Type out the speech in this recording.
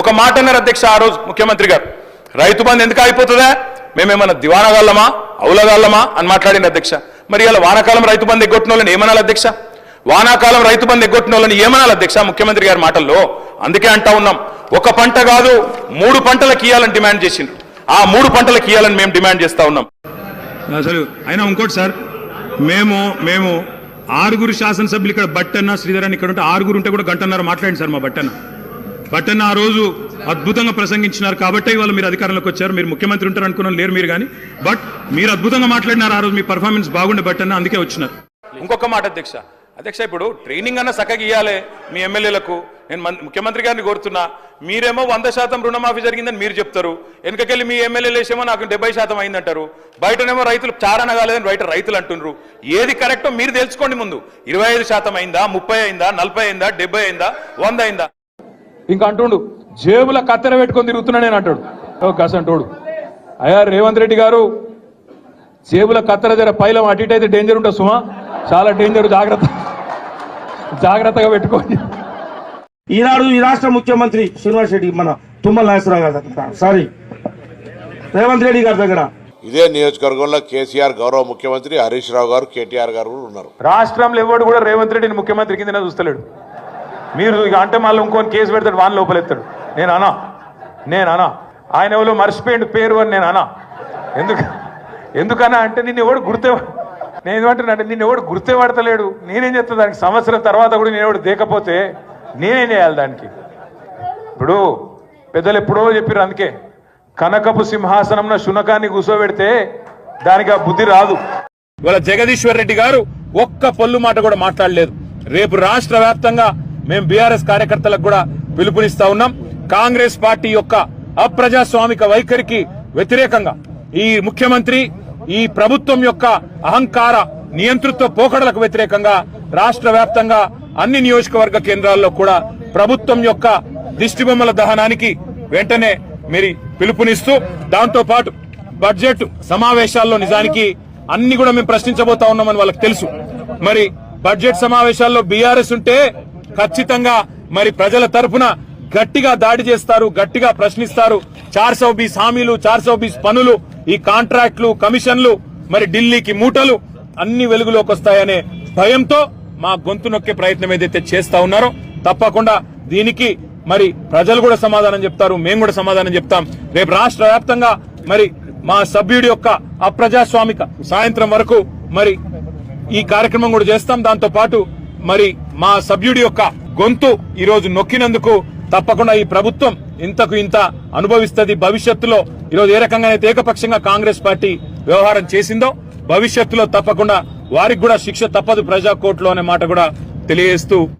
ఒక మాట అన్నారు అధ్యక్ష ఆ రోజు ముఖ్యమంత్రి గారు. రైతు బంధు ఎందుకు అయిపోతుందా మేమేమన్నా దివానగాళ్ళమా అవులగాళ్ళమా? అని మాట్లాడింది అధ్యక్ష. మరి ఇలా వానాకాలం రైతు బంధు ఎగ్గొట్టిన వాళ్ళని ఏమనాలి అధ్యక్ష? వానాకాలం రైతు బంధు ఎగ్గొట్టిన వాళ్ళని ఏమనాలి అధ్యక్ష ముఖ్యమంత్రి గారి మాటల్లో? అందుకే అంటా ఉన్నాం. ఒక పంట కాదు మూడు పంటలకు ఇయ్యాలని డిమాండ్ చేసిండ్రు. ఆ మూడు పంటలకు ఇయ్యాలని మేము డిమాండ్ చేస్తా ఉన్నాం. అసలు అయినా ఇంకోటి సార్ మేము మేము ఆరుగురు శాసనసభ్యులు ఇక్కడ బట్టన్న శ్రీధరాన్ని ఇక్కడ ఉంటే ఆరుగురు ఉంటే కూడా గంటన్నర మాట్లాడండి సార్ మా బట్టన్న. బట్టన్న ఆ రోజు అద్భుతంగా ప్రసంగించినారు కాబట్టి వాళ్ళు మీరు అధికారంలోకి వచ్చారు. మీరు ముఖ్యమంత్రి ఉంటారు అనుకున్నాను లేరు మీరు కానీ. బట్ మీరు అద్భుతంగా మాట్లాడినారు ఆ రోజు మీ పర్ఫార్మెన్స్ బాగుండే బట్టన్న అందుకే వచ్చినారు. ఇంకొక మాట అధ్యక్ష. అధ్యక్ష ఇప్పుడు ట్రైనింగ్ అన్న చక్కగా ఇవ్వాలి మీ ఎమ్మెల్యేలకు. నేను ముఖ్యమంత్రి గారిని కోరుతున్నా. మీరేమో వంద శాతం రుణమాఫీ జరిగిందని మీరు చెప్తారు. వెనకకెళ్ళి మీ ఎమ్మెల్యేలు వేసేమో నాకు డెబ్బై శాతం అయిందంటారు. బయటనేమో రైతులు చారణ కాలేదని బయట రైతులు అంటున్నారు ఏది కరెక్టో మీరు తెలుసుకోండి ముందు. ఇరవై ఐదు శాతం అయిందా ముప్పై అయిందా నలభై అయిందా డెబ్బై అయిందా వంద అయిందా? ఇంకా అంటుండు జేబుల కత్తెర పెట్టుకొని తిరుగుతున్నా నేను అంటాడు. ఓ కసంటోడు అయ్యా రేవంత్ రెడ్డి గారు జేబుల కత్తెర జర పైలం అటు ఇటు అయితే డేంజర్ ఉంటుంది సుమా. చాలా డేంజర్ జాగ్రత్త. జాగ్రత్తగా పెట్టుకోండి. ఈనాడు ఈ రాష్ట్ర ముఖ్యమంత్రి శ్రీనివాస్ రెడ్డి మన తుమ్మల నాగేశ్వరరావు గారి దగ్గర. సారీ రేవంత్ రెడ్డి గారి దగ్గర. ఇదే నియోజకవర్గంలో కేసీఆర్ గౌరవ ముఖ్యమంత్రి హరీష్ రావు గారు కేటీఆర్ గారు కూడా ఉన్నారు. రాష్ట్రంలో ఎవడు కూడా రేవంత్ రెడ్డిని ముఖ్యమంత్రి కింద చూస్తలేడు. మీరు ఇక అంటే మళ్ళీ ఇంకొని కేసు పెడతాడు వాని లోపలెత్తాడు. నేను అనా. నేను అనా. ఆయన ఎవరో మర్చిపోయిండు పేరు అని నేను అనా. ఎందుకు? ఎందుకన్నా అంటే నిన్ను ఎవడు గుర్తే నేను ఏమంటున్నా అంటే నిన్ను ఎవడు గుర్తే పడతలేడు. నేనేం చేస్తా దానికి సంవత్సరం తర్వాత కూడా నేను ఎవడు దేకపోతే నేనేం చేయాలి దానికి? ఇప్పుడు పెద్దలు ఎప్పుడో చెప్పారు అందుకే కనకపు సింహాసనంలో శునకాన్ని కూర్చోబెడితే దానికి ఆ బుద్ధి రాదు. ఇవాళ జగదీశ్వర్ రెడ్డి గారు ఒక్క పొల్లు మాట కూడా మాట్లాడలేదు. రేపు రాష్ట్ర వ్యాప్తంగా మేము బీఆర్ఎస్ కార్యకర్తలకు కూడా పిలుపునిస్తా ఉన్నాం. కాంగ్రెస్ పార్టీ యొక్క అప్రజాస్వామిక వైఖరికి వ్యతిరేకంగా ఈ ముఖ్యమంత్రి ఈ ప్రభుత్వం యొక్క అహంకార నియంతృత్వ పోకడలకు వ్యతిరేకంగా రాష్ట్ర వ్యాప్తంగా అన్ని నియోజకవర్గ కేంద్రాల్లో కూడా ప్రభుత్వం యొక్క దిష్టిబొమ్మల దహనానికి వెంటనే మీరు పిలుపునిస్తూ దాంతో పాటు బడ్జెట్ సమావేశాల్లో నిజానికి అన్ని కూడా మేము ప్రశ్నించబోతా ఉన్నామని వాళ్ళకి తెలుసు. మరి బడ్జెట్ సమావేశాల్లో బీఆర్ఎస్ ఉంటే ఖచ్చితంగా మరి ప్రజల తరఫున గట్టిగా దాడి చేస్తారు గట్టిగా ప్రశ్నిస్తారు. చార్ సౌ బీస్ హామీలు చార్ సౌ బీస్ పనులు ఈ కాంట్రాక్ట్లు కమిషన్లు మరి ఢిల్లీకి మూటలు అన్ని వెలుగులోకి వస్తాయనే భయంతో మా గొంతు నొక్కే ప్రయత్నం ఏదైతే చేస్తా ఉన్నారో తప్పకుండా దీనికి మరి ప్రజలు కూడా సమాధానం చెప్తారు మేము కూడా సమాధానం చెప్తాం. రేపు రాష్ట్ర వ్యాప్తంగా మరి మా సభ్యుడి యొక్క అప్రజాస్వామిక సాయంత్రం వరకు మరి ఈ కార్యక్రమం కూడా చేస్తాం. దాంతో పాటు మరి మా సభ్యుడి యొక్క గొంతు ఈరోజు నొక్కినందుకు తప్పకుండా ఈ ప్రభుత్వం ఇంతకు ఇంత అనుభవిస్తుంది. భవిష్యత్తులో ఈరోజు ఏ రకంగా అయితే ఏకపక్షంగా కాంగ్రెస్ పార్టీ వ్యవహారం చేసిందో భవిష్యత్తులో తప్పకుండా వారికి కూడా శిక్ష తప్పదు ప్రజా కోర్టులో అనే మాట కూడా తెలియజేస్తూ